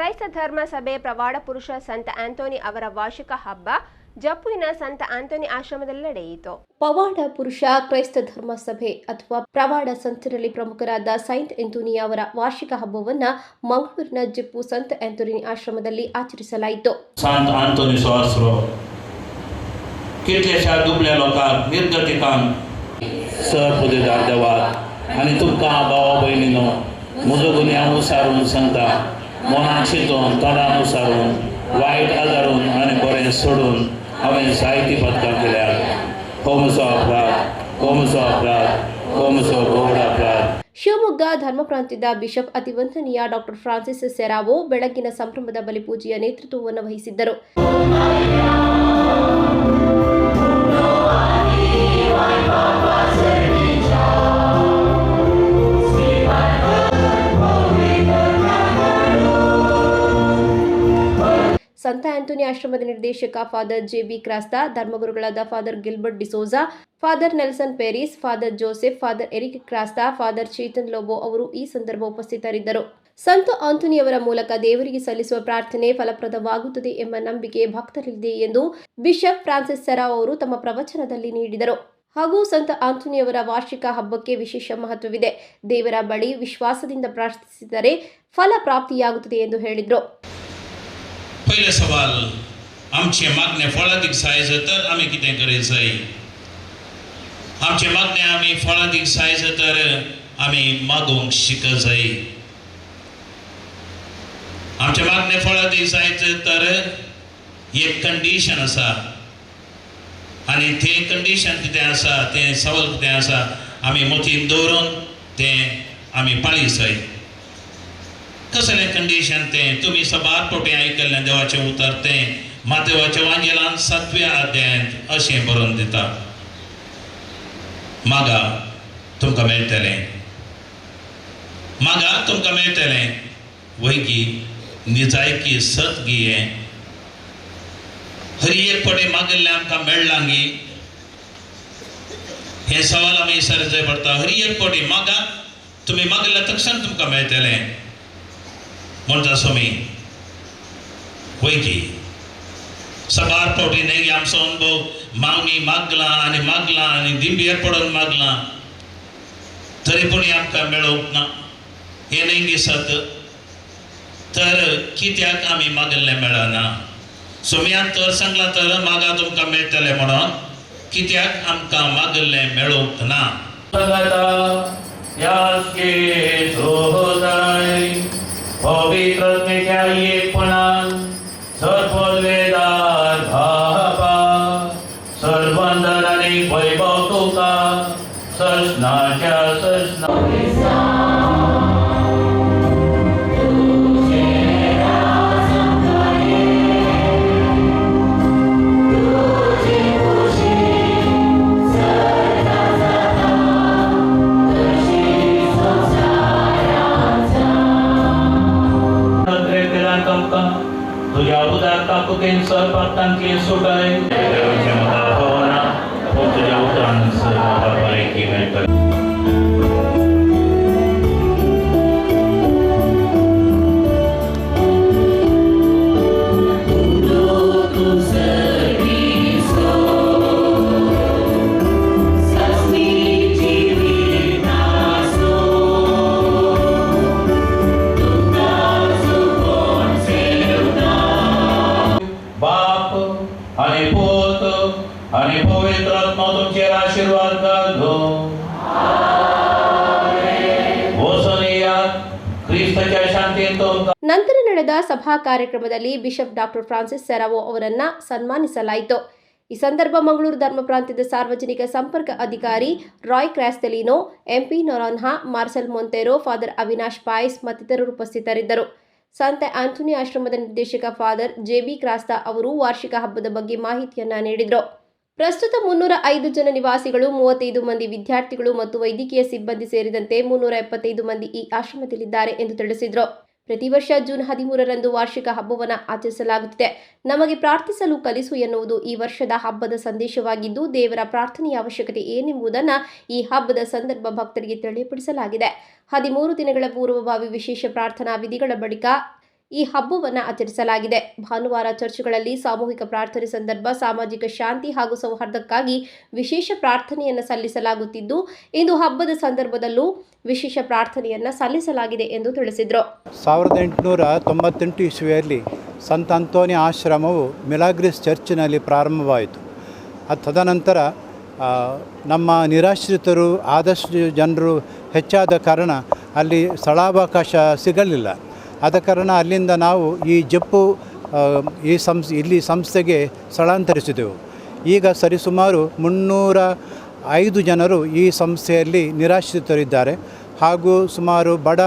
ಕ್ರೈಸ್ತ ಧರ್ಮ ಸಭೆ ಪ್ರವಾಡ ಪುರುಷ ಸಂತ ಆಂಟೋನಿ ಅವರ ವಾರ್ಷಿಕ ಹಬ್ಬ ಜಪ್ಪುವಿನ ಸಂತ ಆಂಟೋನಿ ಆಶ್ರಮದಲ್ಲಿ ನಡೆಯಿತು ಪವಾಡ ಪುರುಷ ಕ್ರೈಸ್ತ ಧರ್ಮ ಸಭೆ ಅಥವಾ ಪ್ರವಾಡ ಸಂತರಲ್ಲಿ ಪ್ರಮುಖರಾದ ಸೈಂಟ್ ಎಂಟೋನಿ ಅವರ ವಾರ್ಷಿಕ ಹಬ್ಬವನ್ನ ಮಂಗಳೂರಿನ ಜಪ್ಪು ಸಂತ ಆಂಟೋನಿ ಆಶ್ರಮದಲ್ಲಿ ಆಚರಿಸಲಾಯಿತು सांत आंतोनी सहस्रो कितलेशा दुबळ्या लोकांक निर्गतिकांक सहपुदेदार देवाक आनी तुमकां भावा भयणीनो म्हजो गुन्या अनुसारून सांगता मनाक चिंतून तोंडान उसारून वायट आदारून आनी बरें सोडून हांवें जायतीं पदकां केल्यात हो म्हजो अपराध हो म्हजो अपराध हो म्हजो व्हड अपराध ಶಿವಮೊಗ್ಗ ಧರ್ಮ ಪ್ರಾಂತ್ಯದ ಬಿಷಪ್ ಅತಿವಂದನೀಯ ಡಾಕ್ಟರ್ ಫ್ರಾನ್ಸಿಸ್ ಸೆರಾವೋ ಬೆಳಗಿನ ಸಂಭ್ರಮದ ಬಲಿಪೂಜೆಯ ನೇತೃತ್ವವನ್ನು ವಹಿಸಿದ್ದರು ಆಂಟೋನಿ ಆಶ್ರಮದ ನಿರ್ದೇಶಕ father J B Crasta, ಧರ್ಮಗುರುಗಳಾದ father Gilbert D'Souza father Nelson Peris, father Joseph, father Eric Crasta, father Chetan Lobo ಅವರು ಈ ಸಂದರ್ಭ ಉಪಸ್ಥಿತರಿದ್ದರು. ಸಂತ ಆಂಟೋನಿಯವರ ಮೂಲಕ ದೇವರಿಗೆ ಸಲ್ಲಿಸುವ ಪ್ರಾರ್ಥನೆ ಫಲಪ್ರದವಾಗುತ್ತದೆ ಎಂಬ ನಂಬಿಕೆ ಭಕ್ತರಿದೆ ಎಂದು ಬಿಷಪ್ ಫ್ರಾನ್ಸಿಸ್ ಸೆರಾವ್ ಅವರು ತಮ್ಮ ಪ್ರವಚನದಲ್ಲಿ ನೀಡಿದರು. ಹಾಗೂ ಸಂತ ಆಂಟೋನಿಯವರ ವಾರ್ಷಿಕ ಹಬ್ಬಕ್ಕೆ ವಿಶೇಷ ಮಹತ್ವವಿದೆ. ದೇವರ ಬಳಿ ವಿಶ್ವಾಸದಿಂದ ಪ್ರಾರ್ಥಿಸಿದರೆ ಫಲ ಪ್ರಾಪ್ತಿಯಾಗುತ್ತದೆ ಎಂದು ಹೇಳಿದರು. पयले सवाल आमचे मागणे फळादीक सायज तर आमी कितें करीत जाय आमचे मागणे आमी फळादीक सायज तर आमी मागोवंक शिकत जाय आमचे मागणे फळादीक जायत तर एक कंडिशन आसा आनी तें कंडिशन कितें आसा तें सवाल कितें आसा आमी मतीन दवरून तें आमी पाळी जाय कसलें कंडीशन तें तुमी सबार पोटी आयकल्लें देवाचें उतर तें मातेवाच्या वांजेलान सातव्या अध्यायांत अशें बरोवन दिता। मागा तुमकां मेळटलें मागा तुमकां मेळटलें वैगी निजायकी सत गिये हरी एक फावटी मागिल्लें आमकां मेळ्ळां गी हे सवाल आमी विचारचे जाय पडटा हरी एक फावटी मागा तुमी मागिल्लें तक्षण तुमकां मेळटलें म्हणटा स्वामी वैकी सबार फावटी न्ही आमचो अनुभव मागणी मागला आनी मागला आनी दिंबेर पडून मागला तरी पूण आमकां मेळोवंक ना हे न्ही दिसत तर कित्याक आमी मागिल्लें मेळना सोम्यान तर सांगला तर मागा तुमकां मेळटलें म्हणून कित्याक आमकां मागल्ले मेळोवंक ना Sănării voi băutuca, să-și nașea, să-și nașea. तुझ्या उदार कापुकेन सर्पातांकी सुटाय like ನಂತರ ನಡೆದ ಸಭಾ ಕಾರ್ಯಕ್ರಮದಲ್ಲಿ ಬಿಷಪ್ ಡಾಕ್ಟರ್ ಫ್ರಾನ್ಸಿಸ್ ಸೆರಾವೋ ಅವರನ್ನ ಸನ್ಮಾನಿಸಲಾಯಿತು. ಈ ಸಂದರ್ಭ ಮಂಗಳೂರು ಧರ್ಮ ಪ್ರಾಂತ್ಯದ ಸಾರ್ವಜನಿಕ ಸಂಪರ್ಕ ಅಧಿಕಾರಿ Roy Castelino MP Noronha, Marcel Monteiro, father Avinash Pais ಮತ್ತಿತರರು ಉಪಸ್ಥಿತರಿದ್ದರು. ಸಂತ ಆಂಟೋನಿ ಆಶ್ರಮದ ನಿರ್ದೇಶಕ ಫಾದರ್ ಜೆಬಿ ಕ್ರಾಸ್ತಾ ಅವರು ವಾರ್ಷಿಕ ಹಬ್ಬದ ಬಗ್ಗೆ ಮಾಹಿತಿಯನ್ನ ನೀಡಿದರು. ಪ್ರಸ್ತುತ ಮುನ್ನೂರ ಐದು ಜನ ನಿವಾಸಿಗಳು, ಮೂವತ್ತೈದು ಮಂದಿ ವಿದ್ಯಾರ್ಥಿಗಳು ಮತ್ತು ವೈದ್ಯಕೀಯ ಸಿಬ್ಬಂದಿ ಸೇರಿದಂತೆ ಮುನ್ನೂರ ಎಪ್ಪತ್ತೈದು ಮಂದಿ ಈ ಆಶ್ರಮದಲ್ಲಿದ್ದಾರೆ ಎಂದು ತಿಳಿಸಿದರು. ಪ್ರತಿ ವರ್ಷ ಜೂನ್ ಹದಿಮೂರರಂದು ವಾರ್ಷಿಕ ಹಬ್ಬವನ್ನು ಆಚರಿಸಲಾಗುತ್ತಿದೆ. ನಮಗೆ ಪ್ರಾರ್ಥಿಸಲು ಕಲಿಸು ಎನ್ನುವುದು ಈ ವರ್ಷದ ಹಬ್ಬದ ಸಂದೇಶವಾಗಿದ್ದು, ದೇವರ ಪ್ರಾರ್ಥನೆಯ ಅವಶ್ಯಕತೆ ಏನೆಂಬುದನ್ನು ಈ ಹಬ್ಬದ ಸಂದರ್ಭ ಭಕ್ತರಿಗೆ ತಿಳಿಯಪಡಿಸಲಾಗಿದೆ ಹದಿಮೂರು ದಿನಗಳ ಪೂರ್ವಭಾವಿ ವಿಶೇಷ ಪ್ರಾರ್ಥನಾ ವಿಧಿಗಳ ಬಳಿಕ ಈ ಹಬ್ಬವನ್ನು ಆಚರಿಸಲಾಗಿದೆ. ಭಾನುವಾರ ಚರ್ಚ್ಗಳಲ್ಲಿ ಸಾಮೂಹಿಕ ಪ್ರಾರ್ಥನೆ ಸಂದರ್ಭ, ಸಾಮಾಜಿಕ ಶಾಂತಿ ಹಾಗೂ ಸೌಹಾರ್ದಕ್ಕಾಗಿ ವಿಶೇಷ ಪ್ರಾರ್ಥನೆಯನ್ನು ಸಲ್ಲಿಸಲಾಗುತ್ತಿದ್ದು, ಇಂದು ಹಬ್ಬದ ಸಂದರ್ಭದಲ್ಲೂ ವಿಶೇಷ ಪ್ರಾರ್ಥನೆಯನ್ನು ಸಲ್ಲಿಸಲಾಗಿದೆ ಎಂದು ತಿಳಿಸಿದರು. ಸಾವಿರದ ಎಂಟುನೂರ ತೊಂಬತ್ತೆಂಟು ಇಸ್ವಿಯಲ್ಲಿ ಸಂತ ಅಂತೋನಿ ಆಶ್ರಮವು ಮಿಲಾಗ್ರಿಸ್ ಚರ್ಚಿನಲ್ಲಿ ಪ್ರಾರಂಭವಾಯಿತು. ಅದು ತದನಂತರ ನಮ್ಮ ನಿರಾಶ್ರಿತರು, ಆದಷ್ಟು ಜನರು ಹೆಚ್ಚಾದ ಕಾರಣ ಅಲ್ಲಿ ಸ್ಥಳಾವಕಾಶ ಸಿಗಲಿಲ್ಲ. ಆದ ಕಾರಣ ಅಲ್ಲಿಂದ ನಾವು ಈ ಜಪ್ಪು ಈ ಸಂಸ್, ಇಲ್ಲಿ ಸಂಸ್ಥೆಗೆ ಸ್ಥಳಾಂತರಿಸಿದೆವು. ಈಗ ಸರಿಸುಮಾರು ಮುನ್ನೂರ ಐದು ಜನರು ಈ ಸಂಸ್ಥೆಯಲ್ಲಿ ನಿರಾಶ್ರಿತರಿದ್ದಾರೆ. ಹಾಗೂ ಸುಮಾರು ಬಡ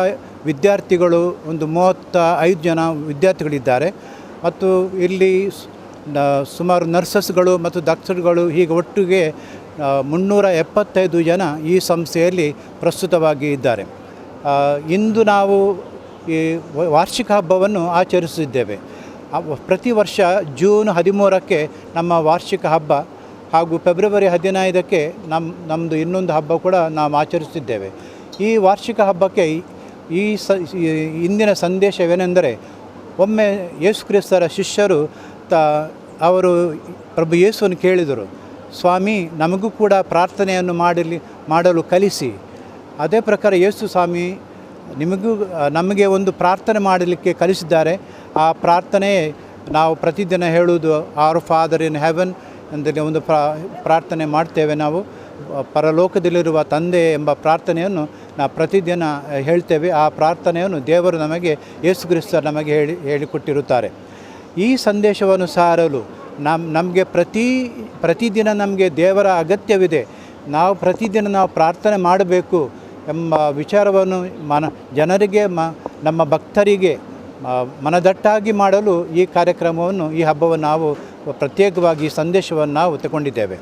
ವಿದ್ಯಾರ್ಥಿಗಳು, ಒಂದು ಮೂವತ್ತ ಐದು ಜನ ವಿದ್ಯಾರ್ಥಿಗಳಿದ್ದಾರೆ. ಮತ್ತು ಇಲ್ಲಿ ಸುಮಾರು ನರ್ಸಸ್ಗಳು ಮತ್ತು ಡಾಕ್ಟರ್ಗಳು ಹೀಗೆ ಒಟ್ಟಿಗೆ ಮುನ್ನೂರ ಎಪ್ಪತ್ತೈದು ಜನ ಈ ಸಂಸ್ಥೆಯಲ್ಲಿ ಪ್ರಸ್ತುತವಾಗಿ ಇದ್ದಾರೆ. ಇಂದು ನಾವು ಈ ವಾರ್ಷಿಕ ಹಬ್ಬವನ್ನು ಆಚರಿಸುತ್ತಿದ್ದೇವೆ. ಪ್ರತಿ ವರ್ಷ ಜೂನ್ ಹದಿಮೂರಕ್ಕೆ ನಮ್ಮ ವಾರ್ಷಿಕ ಹಬ್ಬ ಹಾಗೂ ಫೆಬ್ರವರಿ ಹದಿನೈದಕ್ಕೆ ನಮ್ಮ ನಮ್ಮದು ಇನ್ನೊಂದು ಹಬ್ಬ ಕೂಡ ನಾವು ಆಚರಿಸುತ್ತಿದ್ದೇವೆ. ಈ ವಾರ್ಷಿಕ ಹಬ್ಬಕ್ಕೆ ಈ- ಸ ಇಂದಿನ ಸಂದೇಶವೇನೆಂದರೆ ಒಮ್ಮೆ ಯೇಸು ಕ್ರಿಸ್ತರ ಶಿಷ್ಯರು ತ, ಅವರು ಪ್ರಭು ಯೇಸುವನ್ನು ಕೇಳಿದರು, ಸ್ವಾಮಿ, ನಮಗೂ ಕೂಡ ಪ್ರಾರ್ಥನೆಯನ್ನು ಮಾಡಲಿ ಮಾಡಲು ಕಲಿಸಿ. ಅದೇ ಪ್ರಕಾರ ಯೇಸು ಸ್ವಾಮಿ ನಿಮಗೂ ನಮಗೆ ಒಂದು ಪ್ರಾರ್ಥನೆ ಮಾಡಲಿಕ್ಕೆ ಕಲಿಸಿದ್ದಾರೆ. ಆ ಪ್ರಾರ್ಥನೆ ನಾವು ಪ್ರತಿದಿನ ಹೇಳುವುದು ಆರ್ ಫಾದರ್ ಇನ್ ಹೆವೆನ್ ಅಂದರೆ ಒಂದು ಪ್ರಾ, ಪ್ರಾರ್ಥನೆ ಮಾಡ್ತೇವೆ ನಾವು. ಪರಲೋಕದಲ್ಲಿರುವ ತಂದೆ ಎಂಬ ಪ್ರಾರ್ಥನೆಯನ್ನು ನಾವು ಪ್ರತಿದಿನ ಹೇಳ್ತೇವೆ. ಆ ಪ್ರಾರ್ಥನೆಯನ್ನು ದೇವರು ನಮಗೆ, ಯೇಸು ಕ್ರಿಸ್ತ ನಮಗೆ ಹೇಳಿ, ಹೇಳಿಕೊಟ್ಟಿರುತ್ತಾರೆ. ಈ ಸಂದೇಶವನ್ನು ಸಾರಲು ನಮ್ಮ ನಮಗೆ ಪ್ರತಿ, ಪ್ರತಿದಿನ ನಮಗೆ ದೇವರ ಅಗತ್ಯವಿದೆ. ನಾವು ಪ್ರತಿದಿನ ನಾವು ಪ್ರಾರ್ಥನೆ ಮಾಡಬೇಕು. ಎಂಬ ವಿಚಾರವನ್ನು ಮನ ಜನರಿಗೆ ಮ ನಮ್ಮ ಭಕ್ತರಿಗೆ ಮನದಟ್ಟಾಗಿ ಮಾಡಲು ಈ ಕಾರ್ಯಕ್ರಮವನ್ನು, ಈ ಹಬ್ಬವನ್ನು ನಾವು ಪ್ರತ್ಯೇಕವಾಗಿ ಸಂದೇಶವನ್ನು ನಾವು ತಗೊಂಡಿದ್ದೇವೆ